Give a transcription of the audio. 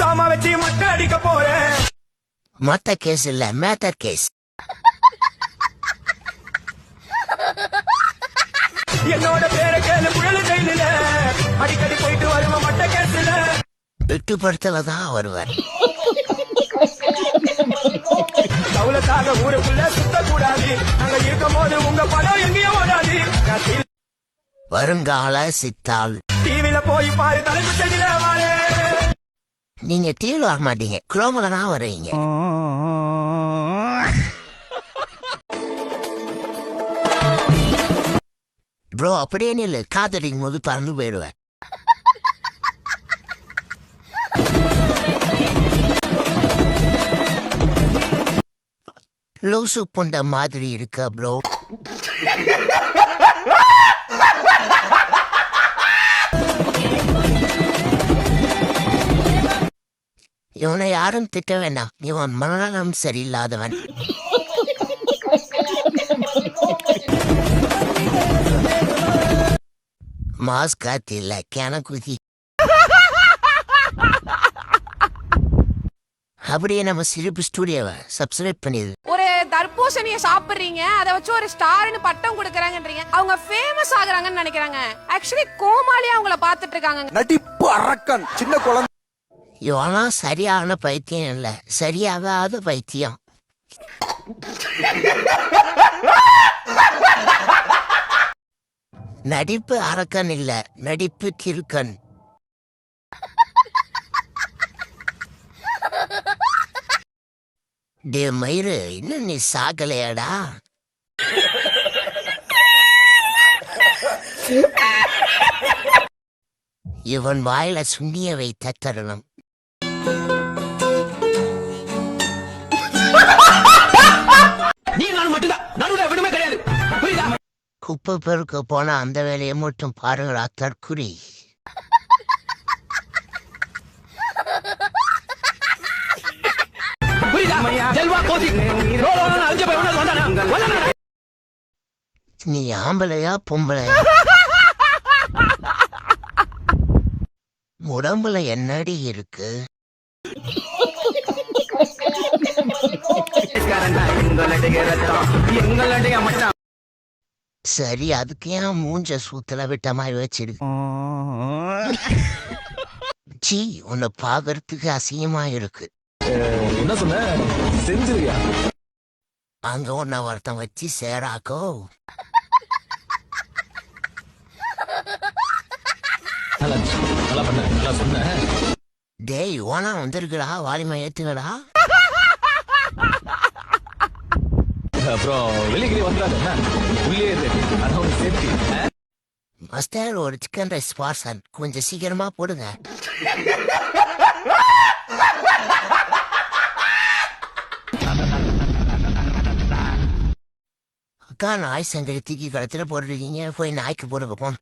சாமா வச்சு மட்டை அடிக்க போறேன். மொத்த கேஸ் இல்ல மேட்டர் கேஸ் என்னோட பேரை கேளு புயல ஜெயில அடிக்கடி போயிட்டு வருவோம் மட்டை கேசுல வெட்டுப்படுத்தல தான் வருவார். தௌலத்தாக ஊருக்குள்ள சுத்தக்கூடாது. நாங்க இருக்கும் போது உங்க படம் எங்கேயும் ஓடாது. வருங்கால சித்தாள். டிவில போய் பாரு தலைப்பு செய்தில வாழே நீங்க டிவில வர மாட்டீங்க குரோமல தான் வருவீங்க ப்ரோ அப்படியே நில்லு காதலிக்கும் போது பறந்து போயிடுவேன் லூசு புண்ட மாதிரி இருக்க ப்ரோ இவனை யாரும் திட்ட வேண்டாம். இவன் மனநலம் சரியில்லாதவன். மாஸ்க் இல்ல கிணக்குதி அப்படியே நம்ம சிரிப்பு ஸ்டூடியோவை சப்ஸ்கிரைப் பண்ணிடு ஒரு தர்பூசணிய சாப்பிடுறீங்க அதை வச்சு ஒரு ஸ்டார்னு பட்டம் கொடுக்கறாங்கன்றீங்க. அவங்க ஃபேமஸ் ஆகுறாங்கன்னு நினைக்கிறாங்க. ஆக்சுவலி கோமாளியா அவங்கள பாத்துட்டு இருக்காங்க நடிப்பு அரக்கன் சின்ன குழந்தை. இவனா சரியான பைத்தியம் இல்ல. சரியாகாத பைத்தியம். நடிப்பு அரக்கன் இல்ல. நடிப்பு கிறுக்கன். டே மயிறு இன்னும் நீ சாகலையாடா. இவன் வாயில சுண்ணியவை தத்தரணும். நீ நான் மட்டும்தான். நடுவுல விடுமே கிடையாது. புரியுதா? குப்பை பெருக்க போன அந்த வேலையை மட்டும் பாருங்களா தற்குறி. நீ ஆம்பளையா பொம்பளையா? உடம்புல என்னடி இருக்கு? எங்களுடைய ரத்தம் எங்களுடைய மச்சான் சரி அதுக்கு ஏன் மூஞ்ச சூத்துல விட்ட மாதிரி வச்சிருக்கு சீ உன்னை பாக்குறதுக்கு அசிங்கமா இருக்கு. என்ன சொன்ன? செஞ்சிருவியா? அங்க உன்னை ஒருத்தன் வச்சு சேராக்கோ? டேய் ஓனா வந்திருக்குடா வாலிமை ஏத்துக்கடா. அப்புறம் வெளியே வந்துடாது என்ன உள்ளே இரு. அதான் ஒரு சேஃப்டி மஸ்டர் ஒரு சிக்கன் ரைஸ் பார்சல் கொஞ்சம் சீக்கிரமா போடுங்க. அக்கா நாய் சங்கடி தூக்கி கழுத்துல போட்டுருக்கீங்க. போய் நாய்க்கு போடுங்க போம்